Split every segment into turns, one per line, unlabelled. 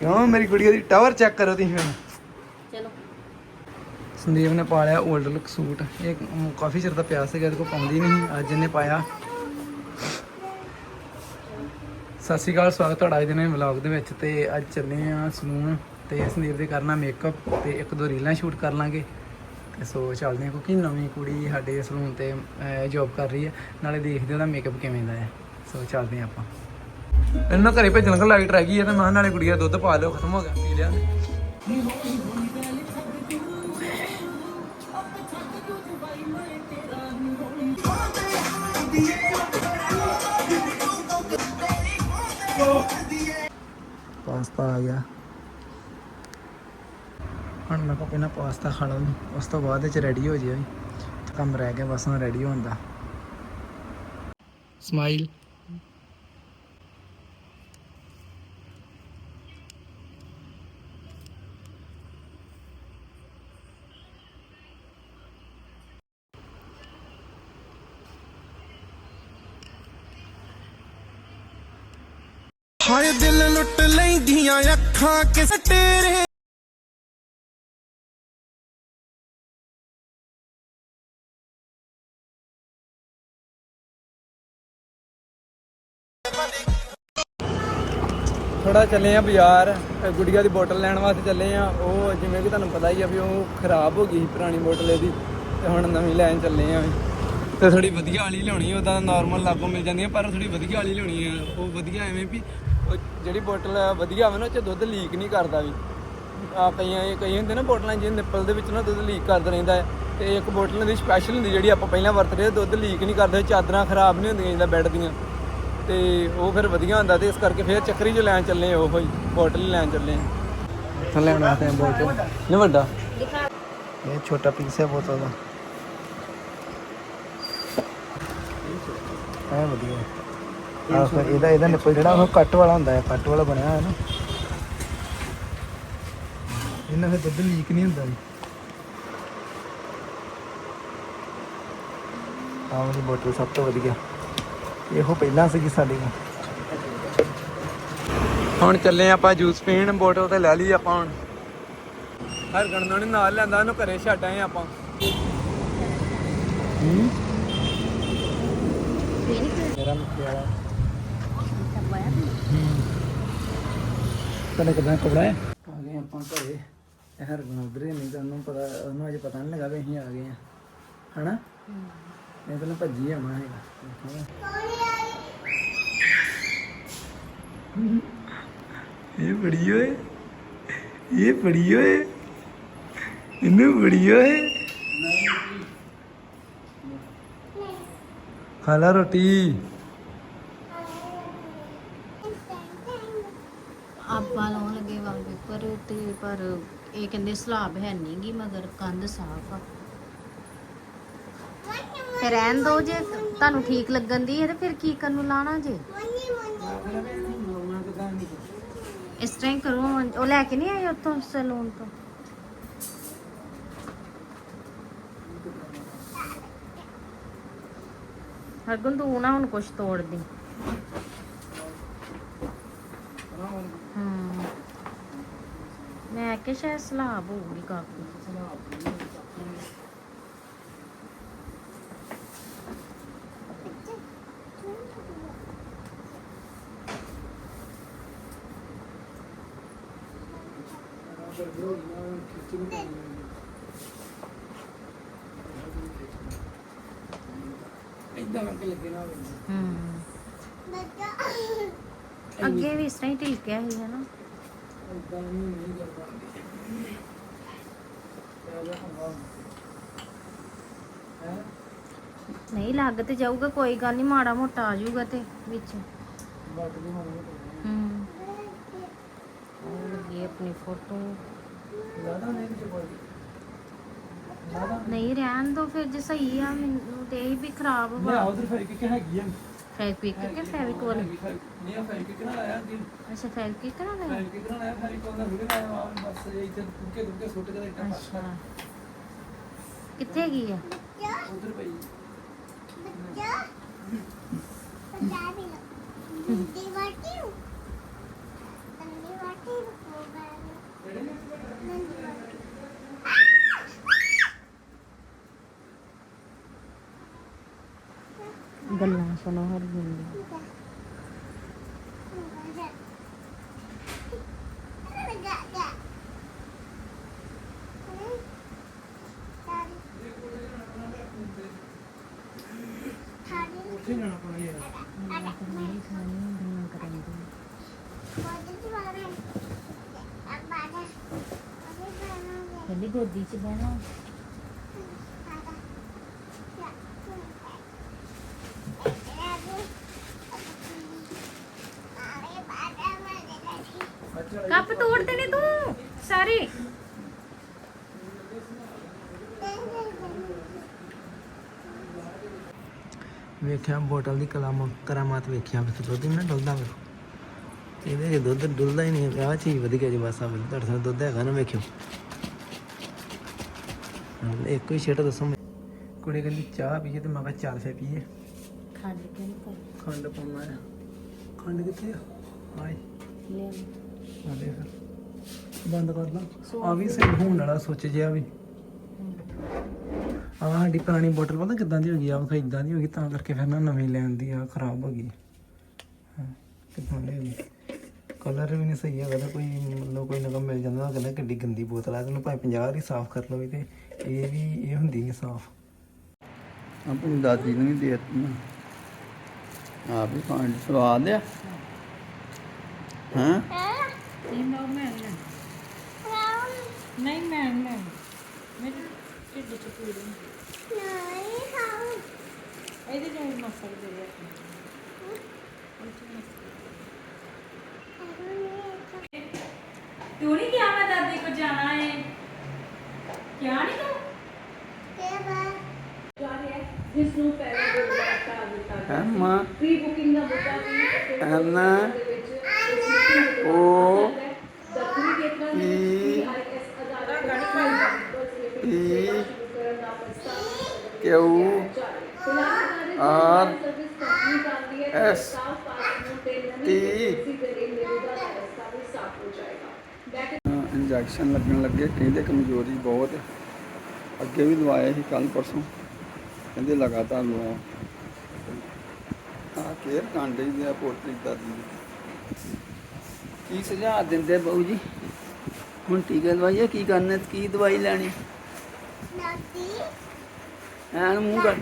ਕਿਉਂ? ਮੇਰੀ ਕੁੜੀ ਦੀ ਟਾਵਰ ਚੈੱਕ ਕਰੋ ਤੁਸੀਂ ਹੁਣ
ਚਲੋ।
ਸੰਦੀਪ ਨੇ ਪਾ ਲਿਆ 올ਡ ਲੁੱਕ ਸੂਟ। ਇਹ ਕਾਫੀ ਚਿਰ ਦਾ ਪਿਆ ਸੀਗਾ ਇਹਦੇ ਕੋ ਪਾਉਂਦੀ ਨਹੀਂ। ਅੱਜ ਇਹਨੇ ਪਾਇਆ। ਸਤਿ ਸ਼੍ਰੀ ਅਕਾਲ ਸਵਾਗਤ ਤੁਹਾਡਾ ਅੱਜ ਦੇ ਨਵੇਂ ਵਲੌਗ ਦੇ ਵਿੱਚ ਤੇ ਅੱਜ ਚੱਲੇ ਆ ਸਲੂਨ ਤੇ ਸੰਦੀਪ ਦੇ ਕਰਨਾ ਮੇਕਅਪ ਤੇ ਇੱਕ ਦੋ ਰੀਲਾਂ ਸ਼ੂਟ ਕਰ ਲਾਂਗੇ। ਤੇ ਸੋ ਚੱਲਦੇ ਆ ਕਿਉਂਕਿ ਨਵੀਂ ਕੁੜੀ ਸਾਡੇ ਸਲੂਨ ਤੇ ਜੌਬ ਕਰ ਰਹੀ ਹੈ। ਨਾਲੇ ਦੇਖਦੇ ਉਹਦਾ ਮੇਕਅਪ ਕਿਵੇਂ ਦਾ ਹੈ। ਸੋ ਚੱਲਦੇ ਆ ਆਪਾਂ। ਇਹਨਾਂ ਘਰੇ ਭੇਜਣ ਦਾ ਲਾਈਟ ਰਹਿ ਗਈ ਹੈ ਤੇ ਮੈਂ ਨਾਲੇ ਕੁੜੀ ਦੁੱਧ ਪਾ ਲਿਓ, ਖਤਮ ਹੋ ਗਿਆ, ਪੀ ਲਿਆ। ਪਾਸਤਾ ਆ ਗਿਆ। ਹੁਣ ਮੈਂ ਕੋ ਪਹਿਲਾਂ ਪਾਸਤਾ ਖਾ ਲਾਂ ਉਸ ਤੋਂ ਬਾਅਦ ਇਹ ਚ ਰੈਡੀ ਹੋ ਜਾਏ ਕੰਮ ਰਹਿ ਗਿਆ, ਬਸ ਹੁਣ ਰੈਡੀ ਹੋਣ ਦਾ। ਸਮਾਈਲ
ਹਾਏ ਦਿਲ ਲੁੱਟ ਲੈਂਦੀਆਂ ਅੱਖਾਂ ਕਿਸ ਤੇਰੇ
ਥੋੜਾ ਚੱਲੇ ਆ ਬਾਜ਼ਾਰ ਗੁੜੀਆ ਦੀ ਬੋਤਲ ਲੈਣ ਵਾਸਤੇ ਚੱਲੇ ਆ। ਉਹ ਜਿਵੇਂ ਕਿ ਤੁਹਾਨੂੰ ਪਤਾ ਹੀ ਆ ਵੀ ਉਹ ਖਰਾਬ ਹੋ ਗਈ ਸੀ ਪੁਰਾਣੀ ਬੋਤਲ ਇਹਦੀ ਤੇ ਹੁਣ ਨਵੀਂ ਲੈਣ ਚੱਲੇ ਆ ਤੇ ਥੋੜੀ ਵਧੀਆ ਵਾਲੀ ਲਿਆਉਣੀ ਉਹਦਾ ਨਾਰਮਲ ਲਾਗੋਂ ਮਿਲ ਜਾਂਦੀਆਂ ਪਰ ਥੋੜੀ ਵਧੀਆ ਵਾਲੀ ਲਿਆਉਣੀ ਆ। ਉਹ ਵਧੀਆ ਐਵੇਂ ਵੀ ਉਹ ਜਿਹੜੀ ਬੋਤਲ ਵਧੀਆ ਹੋਵੇ ਨਾ ਉਹ ਚ ਦੁੱਧ ਲੀਕ ਨਹੀਂ ਕਰਦਾ ਵੀ। ਆ ਕਈਆਂ ਇਹ ਕਈ ਹੁੰਦੇ ਨਾ ਬੋਤਲਾਂ ਜਿਹਦੇ ਨਿੱਪਲ ਦੇ ਵਿੱਚ ਨਾ ਦੁੱਧ ਲੀਕ ਕਰਦਾ ਰਹਿੰਦਾ ਹੈ। ਤੇ ਇੱਕ ਬੋਤਲ ਦੀ ਸਪੈਸ਼ਲ ਹੁੰਦੀ ਜਿਹੜੀ ਆਪਾਂ ਪਹਿਲਾਂ ਵਰਤਦੇ ਹਾਂ, ਦੁੱਧ ਲੀਕ ਨਹੀਂ ਕਰਦੇ ਚਾਦਰਾਂ ਖਰਾਬ ਨਹੀਂ ਹੁੰਦੀਆਂ ਜਿੱਦਾਂ ਬੈੱਡ ਦੀਆਂ। ਤੇ ਉਹ ਫਿਰ ਵਧੀਆ ਹੁੰਦਾ ਤੇ ਇਸ ਕਰਕੇ ਫਿਰ ਚੱਕਰੀ ਚ ਲੈਣ ਚੱਲੇ ਉਹ ਹੀ ਬੋਟਲ ਲੈਣ ਚੱਲੇ ਇੱਥੋਂ ਲੈਣ ਵਾਸਤੇ ਬੋਟਲ ਨਹੀਂ ਵੱਡਾ। ਇਹ ਛੋਟਾ ਪੀਸ ਹੈ ਬੋਤਲ ਦਾ। ਇਹ ਵਧੀਆ ਆਹ ਫਿਰ ਇਹਦਾ ਇਹਦਾ ਨਿੱਪਲ ਜਿਹੜਾ ਉਹ ਕੱਟ ਵਾਲਾ ਹੁੰਦਾ ਹੈ ਕੱਟ ਵਾਲਾ ਬਣਿਆ ਹੋਇਆ ਨਾ। ਇਹਨਾਂ ਫਿਰ ਦੁੱਧ ਲੀਕ ਨਹੀਂ ਹੁੰਦਾ ਜੀ। ਆਹ ਵਾਲੀ ਬੋਤਲ ਸਭ ਤੋਂ ਵਧੀਆ। ਇਹੋ ਪਹਿਲਾਂ ਸੀਗੀ ਸਾਡੀ। ਕੋਲ ਹੁਣ ਚੱਲੇ ਆਪਾਂ ਜੂਸ ਪੀਣ ਬੋਟਲ ਤੇ ਲੈ ਲਈ ਆਪਾਂ ਹੁਣ। ਹਰ ਗਣਨਾ ਨੇ ਨਾਲ ਲੈਂਦਾ ਉਹਨੂੰ ਘਰੇ ਛੱਡ ਆਏ ਆਪਾਂ। ਹੂੰ? ਮੇਰਾ ਮੁਖਿਆ ਤਨੇ ਕਿਦਾਂ ਕਪੜਾ ਹੈ? ਆ ਗਏ ਆਪਾਂ ਘਰੇ। ਇਹ ਹਰ ਗਣ ਉਧਰ ਨਹੀਂ ਤਾਂ ਉਹਨੂੰ ਪਤਾ ਉਹਨੂੰ ਅਜੇ ਪਤਾ ਨਹੀਂ ਲੱਗਾ ਵੀ ਅਸੀਂ ਆ ਗਏ ਆ ਹਨਾ? ਮੈਂ ਪਹਿਲਾਂ ਭੱਜੀ ਆਉਣਾ ਹੈਗਾ। ਇਹ ਬੜੀ ਓਏ। ਇਹ ਬੜੀ ਓਏ। ਇਹਨੂੰ ਬੜੀ ਓਏ। ਖਾ ਲਾ ਰੋਟੀ
ਆਪਾਂ ਲਾਉਣ ਲੱਗੇ ਵਾਲਪੇਪਰ ਤੇ ਪਰ ਇਹ ਕਹਿੰਦੇ ਸਲਾਬ ਹੈ ਨਹੀਂ ਗੀ ਮਗਰ ਕੰਧ ਸਾਫ਼ ਆ। ਫਿਰ ਰਹਿਣ ਦੋ ਜੇ, ਤੁਹਾਨੂੰ ਠੀਕ ਲੱਗਣ ਦੀ ਹੈ ਤੇ ਫਿਰ ਕੀ ਕਰਨ ਨੂੰ ਲਾਣਾ ਜੇ? ਇਸ ਤਰ੍ਹਾਂ ਹੀ ਕਰੋ, ਉਹ ਲੈ ਕੇ ਨਹੀਂ ਆਏ ਉੱਥੋਂ ਸੈਲੂਨ ਤੋਂ? ਹਰਗੁਣ, ਤੂੰ ਨਾ ਹੁਣ ਕੁਛ ਤੋੜ ਦੀ। ਮੈਂ ਕਿ ਸ਼ਾਇਦ ਸਲਾਬ ਹੋਊਗੀ ਕਾਫੀ।
ਇਦਾਂ ਕਰਕੇ ਲੱਗੇ ਨਾ
ਹਮ ਅੱਗੇ ਵੀ ਇਸ ਤਰ੍ਹਾਂ ਹੀ ਢਿਲਕਿਆ ਸੀ ਹੈ ਨਾ।
ਇਦਾਂ ਨਹੀਂ ਨਹੀਂ ਕਰਦਾ ਹੈ
ਨਹੀਂ ਲੱਗ ਤੇ ਜਾਊਗਾ ਕੋਈ ਗੱਲ ਨਹੀਂ ਮਾੜਾ ਮੋਟਾ ਆ ਜਾਊਗਾ ਤੇ ਵਿੱਚ
ਬਾਟ ਦੀ ਹੋਣੀ
ਹਮ ਉਹ ਲੱਗੀ ਆਪਣੀ ਫੋਟੋ
ਜ਼ਿਆਦਾ ਨਹੀਂ ਕੁਝ ਬੋਲ ਜ਼ਿਆਦਾ
ਨਹੀਂ ਰਹਿਣ ਦੋ ਫਿਰ ਜੇ ਸਹੀ ਆ ਮੈਨੂੰ ਤੇ ਇਹ ਵੀ ਖਰਾਬ
ਮੈਂ
ਵਾ
ਉਧਰ ਫਿਰ ਕਿ ਹੈਗੀ ਆ
फेविक्विक के फेविकॉल
नहीं फेविक्विक ना यार अच्छा फेविक्विक करा
है फेविक्विक ना यार
फेविकॉल ना रुके ना यार बस ये इधर दुके दुके छोटे करे इतना अच्छा। कितने की है? उधर
भाई बच्चा। बच्चा भी
लो। दीवाटी
दीवाटी को बाहर Ganang
sono harbin. Ini gue di sini cup ਤੋੜ ਦੇਣੇ ਤੂੰ? ਸਾਰੇ।
ਵੇਖਿਆ ਬੋਟਲ ਦੀ ਕਲਾਮ ਕਰਾਮਾਤ ਵੇਖਿਆ ਵੀ ਦੁੱਧ ਹੀ ਨਾ ਡੁੱਲਦਾ ਵੇਖੋ ਇਹਦੇ 'ਚ ਦੁੱਧ ਡੁੱਲਦਾ ਹੀ ਨਹੀਂ ਆਹ ਚੀਜ਼ ਵਧੀਆ ਜੀ ਬਸ ਆ ਵੀ ਤੁਹਾਡੇ ਸਾਹਮਣੇ ਦੁੱਧ ਹੈਗਾ ਨਾ ਵੇਖਿਓ। ਹਾਂ, ਇੱਕੋ ਹੀ ਛੇਟ ਦੱਸੋ। ਕੁੜੀ ਕਹਿੰਦੀ ਚਾਹ ਪੀਏ ਤੇ ਮੈਂ ਕਿਹਾ ਚੱਲ ਫੇ ਪੀਏ।
ਖੰਡ ਕੇ ਨਹੀਂ
ਖੰਡ ਪਾਉਣਾ ਖੰਡ ਕਿੱਥੇ ਆ?
ਲਿਆ
ਆ। ਦੇ ਫਿਰ ਬੰਦ ਕਰ ਲਾਂ। ਆ ਵੀ ਸਹੀ ਹੋਣ ਵਾਲਾ ਸੋਚ ਜਿਆ ਵੀ। ਆ ਸਾਡੀ ਪੁਰਾਣੀ ਬੋਟਲ ਪਤਾ ਕਿੱਦਾਂ ਦੀ ਹੋ ਗਈ ਆ ਉਹ ਇਦਾਂ ਦੀ ਹੋ ਗਈ ਤਾਂ ਕਰਕੇ ਫਿਰ ਨਾ ਨਵੀਂ ਲੈਣ ਦੀ ਆ ਖਰਾਬ ਹੋ ਗਈ। ਹਾਂ ਕਿੱਥੋਂ ਲੈ ਕਲਰ ਵੀ ਨਹੀਂ ਸਹੀ ਹੈਗਾ ਕੋਈ ਮਤਲਬ ਕੋਈ ਨਗਮ ਮਿਲ ਜਾਂਦਾ ਕਹਿੰਦਾ ਕਿੱਡੀ ਗੰਦੀ ਬੋਤਲ ਆ ਤੈਨੂੰ ਭਾਵੇਂ 50 ਵਾਰੀ ਸਾਫ਼ ਕਰ ਲਵੇ ਤੇ ਇਹ ਵੀ ਇਹ ਹੁੰਦੀ ਨਹੀਂ ਸਾਫ਼। ਆਪਣੀ ਦਾਦੀ ਨੂੰ ਵੀ ਦੇ ਦਿੱਤੀ ਆਪ ਵੀ ਖਾਣ ਸਵਾਦ ਆ ਹਾਂ?
ਨਹੀਂ ਮੈਂ ਮੈਂ ਨਹੀਂ ਮੈਂ ਮੈਂ ਮੇਰੇ ਢਿੱਡ 'ਚ ਪੀੜ ਇਹਦੇ ਚ ਮਸਲ ਦੇ ਰਿਹਾ ਤੂੰ ਨਹੀਂ ਕਿਹਾ ਮੈਂ ਦਾਦੀ ਕੋ ਜਾਣਾ ਹੈ ਕਿਆ ਨਹੀਂ ਤੂੰ?
ਹੈ। ਮਾਂ ਪ੍ਰੀ ਬੁਕਿੰਗ ਦਾ ਬੁੱਕਾ N O. P Q R S. T injection ਲੱਗਣ ਲੱਗੇ ਕਹਿੰਦੇ ਕਮਜ਼ੋਰੀ ਬਹੁਤ ਅੱਗੇ ਵੀ ਲਵਾਏ ਸੀ ਕੱਲ ਪਰਸੋਂ। ਕਹਿੰਦੇ ਲਗਾਤਾਰ ਲਵਾਓ। ਆ ਕੇਅਰ ਕਾਂਡੇ ਦੇ ਪੋਤਰੀ ਦਾਦੀ ਕੀ ਸੁਝਾਅ ਦਿੰਦੇ ਬਾਊ ਜੀ? ਹੁਣ ਟੀਕਾ ਲਵਾਈਏ, ਕੀ ਕਰਨਾ, ਕੀ ਦਵਾਈ ਲੈਣੀ? ਐਨ ਮੂੰਹ ਕਰ।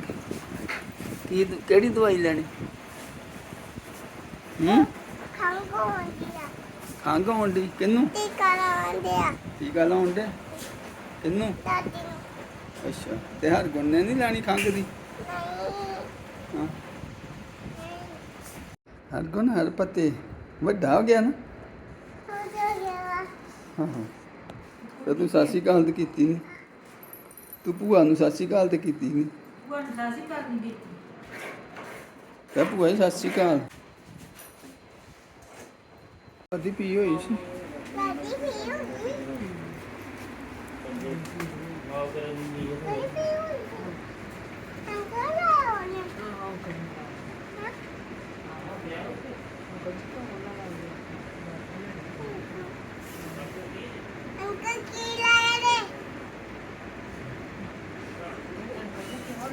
ਕੀ ਕਿਹੜੀ ਦਵਾਈ ਲੈਣੀ? ਹੂੰ? ਖੰਘ ਹੋਣ ਦੀ ਕਿੰਨੂੰ ਟੀਕਾ ਲਾਉਣ ਦੇ ਕਿੰਨੂੰ ਅੱਛਾ ਤੇ ਹਰ ਗੁੰਨੇ ਨਹੀਂ ਲੈਣੀ ਖੰਘ ਦੀ? ਹਾਂ। ਹਰ ਗੁਣ ਹਰ ਪਤੇ। ਵੱਡਾ ਹੋ ਗਿਆ ਨਾ? ਹਾਂ ਹਾਂ ਤੇ ਤੂੰ ਸਾਸੀ ਕਾਲ ਕੀਤੀ ਨਹੀਂ ਤੂੰ ਭੂਆ ਨੂੰ ਸਾਸੀ ਕਾਲ ਤੇ ਕੀਤੀ ਨਹੀਂ
ਬਣਦਾ ਸੀ ਕਰਨ ਦੀ
ਤੇ ਭੂਆ ਜੀ ਸਾਸੀ ਕਾਲ ਕਦੀ ਪੀ ਹੋਈ ਸੀ।
ਅੰਕਲ ਕੀ ਲਾਇਆ ਨੇ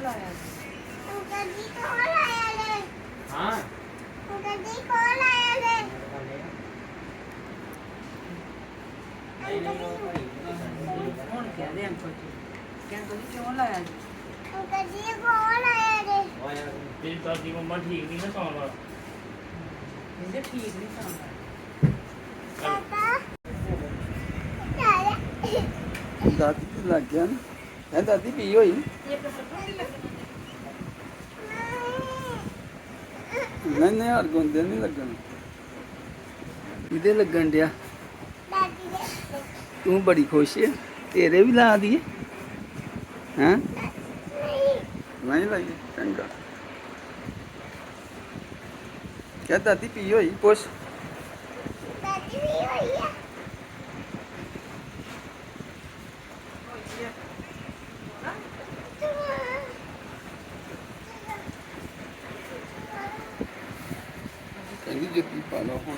ਅੰਕਲ ਜੀ ਕੋਲ ਆਇਆ ਨੇ
ਹਾਂ
ਅੰਕਲ ਜੀ ਕੋਲ ਆਇਆ ਨੇ
ਹੁਣ ਕਹਿੰਦੇ ਅੰਕਲ ਜੀ ਕਹਿੰਦੇ ਜੀ ਕਿਉਂ ਲਾਇਆ ਜੀ
ਅੰਕਲ ਜੀ ਕੋਲ ਆਇਆ ਨੇ
ਤੇਰੀ ਦਾਦੀ ਮੰਮਾ ਠੀਕ ਨਹੀਂ ਨਾ ਸੌਣਾ
ਕਹਿੰਦੇ ਠੀਕ ਨਹੀਂ ਸਾਂਭਾ
ਪਾਪਾ ਚਾਇਆ
ਦਾਦੀ ਤੇ ਲੱਗ ਗਿਆ ਨਾ ਇਹ ਦਾਦੀ ਪੀ ਹੋਈ ਨਹੀਂ ਨਹੀਂ ਹਰ ਗੁੰਦੇ ਨਹੀਂ ਲੱਗਣ। ਇਹਦੇ ਲੱਗਣ ਡਿਆ? ਤੂੰ ਬੜੀ ਖੁਸ਼ ਹੈ ਤੇਰੇ ਵੀ ਲਾ ਦਈਏ। ਹੈਂ?
ਨਹੀਂ।
ਲਾਈ ਚੰਗਾ। ਕਿਆ ਦਾਦੀ ਪੀ ਹੋਈ? ਪੁੱਛ
ਦਾਦੀ ਵੀ ਹੋਈ ਆ
ਕਹਿੰਦੀ ਜੁੱਤੀ ਪਾ ਲਓ ਹੁਣ।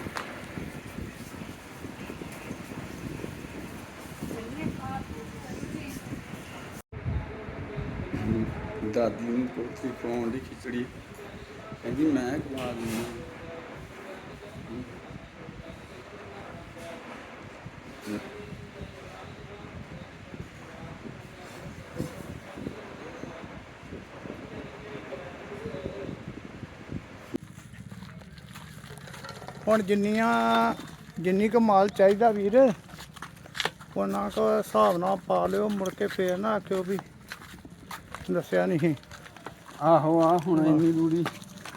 ਦਾਦੀ ਨੂੰ ਕੋਠੀ ਪਾਉਣ ਦੀ ਖਿਚੜੀ। ਕਹਿੰਦੀ, ਮੈਂ ਖਵਾ ਦਿੰਦੀ
ਹੁਣ ਜਿੰਨੀਆਂ ਜਿੰਨੀ ਕੁ ਮਾਲ ਚਾਹੀਦਾ ਵੀਰ ਉਹਨਾਂ ਕੋ ਹਿਸਾਬ ਨਾਲ ਪਾ ਲਿਓ ਮੁੜ ਕੇ ਫੇਰ ਨਾ ਆਖਿਓ ਵੀ ਦੱਸਿਆ ਨਹੀਂ
ਆਹੋ ਆ ਹੁਣ ਇੰਨੀ ਰੂੜੀ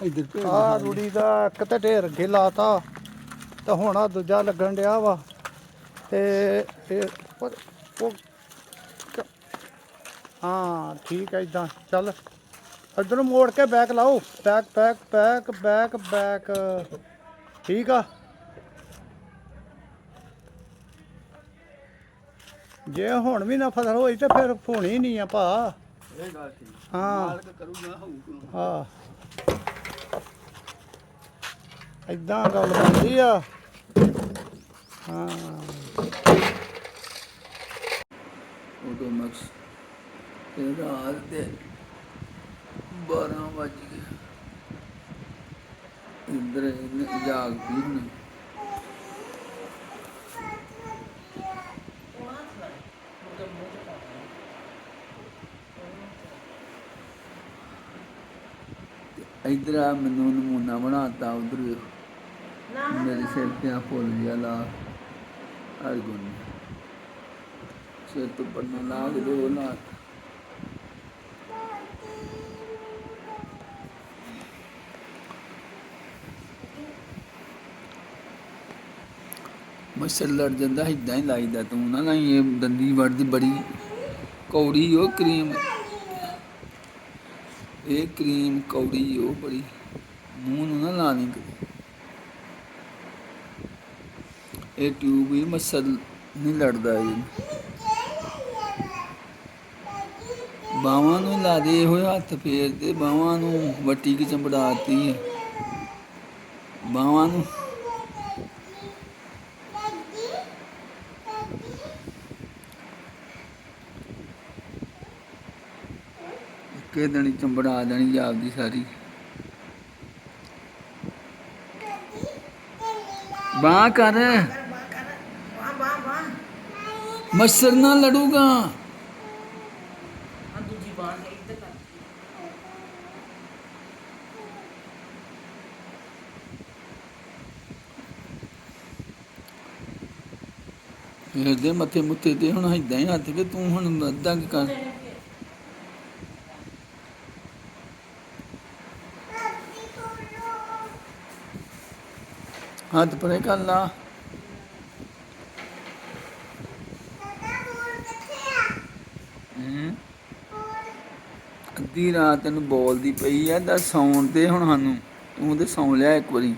ਇੱਧਰ ਭੇਜ
ਆ ਰੂੜੀ ਦਾ ਇੱਕ ਤੇ ਢੇਰ ਅੱਗੇ ਲਾਤਾ ਤੇ ਹੁਣ ਆ ਦੂਜਾ ਲੱਗਣ ਡਿਆ ਵਾ ਤੇ ਇਹ ਉਹ- ਹਾਂ ਠੀਕ ਹੈ ਇਦਾਂ ਚੱਲ। ਇੱਧਰ ਮੋੜ ਕੇ ਬੈਕ ਲਾਓ। Back back back back back. ਠੀਕ ਆ। ਜੇ ਹੁਣ ਵੀ ਨਾ ਫਸਲ ਹੋਈ ਤੇ ਫਿਰ ਹੋਣੀ ਨਹੀਂ ਆ ਭਾ।
ਇਹ ਗੱਲ ਠੀਕ।
ਹਾਂ।
ਮਾਲਕ ਕਰੂਗਾ ਹੋਊਗਾ
ਹਾਂ। ਇਦਾਂ ਗੱਲ ਬਣਦੀ ਆ। ਹਾਂ।
ਉਦੋਂ ਮਕਸ ਤੇ ਰਾਤ ਦੇ 12 ਵਜ ਗਏ ਇੰਦਰ ਇਹਨੇ ਜਾਗ ਆ ਮੈਨੂੰ ਨਮੂਨਾ ਬਣਾਤਾ, ਉਧਰ ਮੇਰੇ ਸਿਰ ਤੇ ਆ ਫੁੱਲ ਜਿਹਾ ਲਾ। ਹਰ ਗੁਣ। ਸਿਰ ਤੋਂ ਪੜਨਾ ਲਾ ਕੇ ਦੋ ਲਾ ਮੱਛਰ ਲੜ ਜਾਂਦਾ ਇਦਾਂ ਹੀ ਲਾਈਦਾ ਤੂੰ। ਨਾ ਨਹੀਂ ਇਹ ਦੰਦੀ ਵੜਦੀ ਬੜੀ ਕੌੜੀ, ਉਹ ਕਰੀਮ। ਇਹ ਕਰੀਮ ਕੌੜੀ, ਉਹ ਬੜੀ। ਮੂੰਹ ਨੂੰ ਨਾ ਲਾਣੀ ਕਦੇ। ਇਹ ਟਿਊਬ ਹੀ ਮੱਛਰ ਨਹੀਂ ਲੜਦਾ ਇਹ। ਬਾਵਾਂ ਨੂੰ ਲਾ ਦੇ ਹੋਏ ਹੱਥ ਫੇਰ ਦੇ ਬਾਵਾਂ ਨੂੰ ਵੱਟੀ ਕਿ ਚੰਬੜਾਤੀ ਹੈ। ਬਾਵਾਂ ਨੂੰ ਕੇ ਦੇਣੀ ਚੰਬੜਾ ਦੇਣੀ ਆਪਦੀ ਸਾਰੀ। ਬਾਹ ਕਰ। ਮੱਛਰ ਨਾਲ ਲੜੂਗਾ।
ਦੂਜੀ ਬਾਹ ਹੈ ਇੱਧਰ ਕਰ।
ਇਹਦੇ ਮੱਥੇ ਮੁੱਤੇ ਤੇ ਹੁਣ ਇਦਾਂ ਹੀ ਹੱਥ ਤੇ ਤੂੰ ਹੁਣ ਅੱਧਾ ਕਰ। ਹੱਥ ਪਰੇ ਕਰ ਲਾ ਹੂੰ ਅੱਧੀ ਰਾਤ ਨੂੰ ਬੋਲਦੀ ਪਈ ਐ ਦਾ ਸੌਣ ਤੇ ਹੁਣ ਸਾਨੂੰ ਤੂੰ ਤੇ ਸੌਂ ਲਿਆ ਇੱਕ ਵਾਰੀ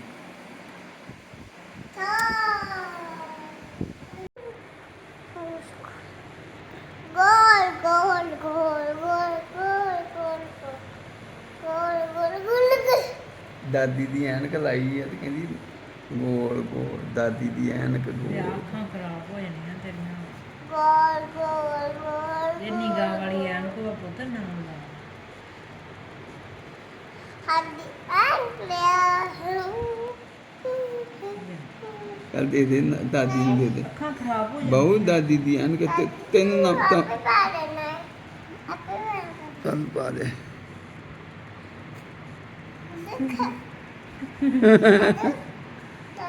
ਗੋਲ ਗੋਲ ਗੋਲ ਗੋਲ ਗੋਲ ਗੋਲ ਗੋਲ ਗੋਲ ਗੋਲ ਗੋਲ
ਦਾਦੀ ਦੀ ਐਨਕ ਲਾਈ ਐ ਤੇ ਕਹਿੰਦੀ ਗੋਲ ਗੋਲ ਦਾਦੀ ਦੀ ਐਨਕ ਗੋਲ।
ਤੇ ਅੱਖਾਂ ਖਰਾਬ ਹੋ ਜਾਣੀਆਂ ਤੇਰੀਆਂ।
ਗੋਲ ਗੋਲ ਗੋਲ
ਇਹ ਨਿਗਾਹ ਵਾਲੀ ਐਨਕ ਦਾ ਪੁੱਤ ਨਾ ਹੁੰਦਾ।
ਹੱਡੀ ਐਨਕ
ਲੈ ਦੇ ਦੇ ਦਾਦੀ ਨੂੰ ਦੇ ਦੇ।
ਅੱਖਾਂ ਖਰਾਬ ਹੋ
ਜਾਣੀਆਂ। ਬਹੁਤ ਦਾਦੀ ਦੀ ਐਨਕ ਤੇ ਤਿੰਨ ਨਪਤਾਂ
ਤਨ ਪਾ
ਦੇ Ha ha
ha.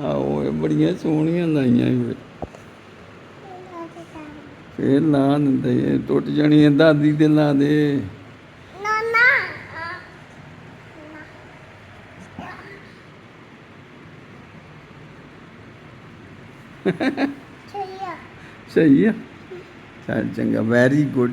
ਆ ਓਏ ਬੜੀਆਂ ਸੋਹਣੀਆਂ ਲਾਈਆਂ ਓਏ ਫੇਰ। ਲਾ ਦਿੰਦੇ ਇਹ ਟੁੱਟ ਜਾਣੀ ਦਾਦੀ ਤੇ ਲਾ ਦੇ।
ਨਾ ਚਲਿਆ
ਸਹੀ ਆ। ਚੰਗਾ ਵੈਰੀ ਗੁੱਡ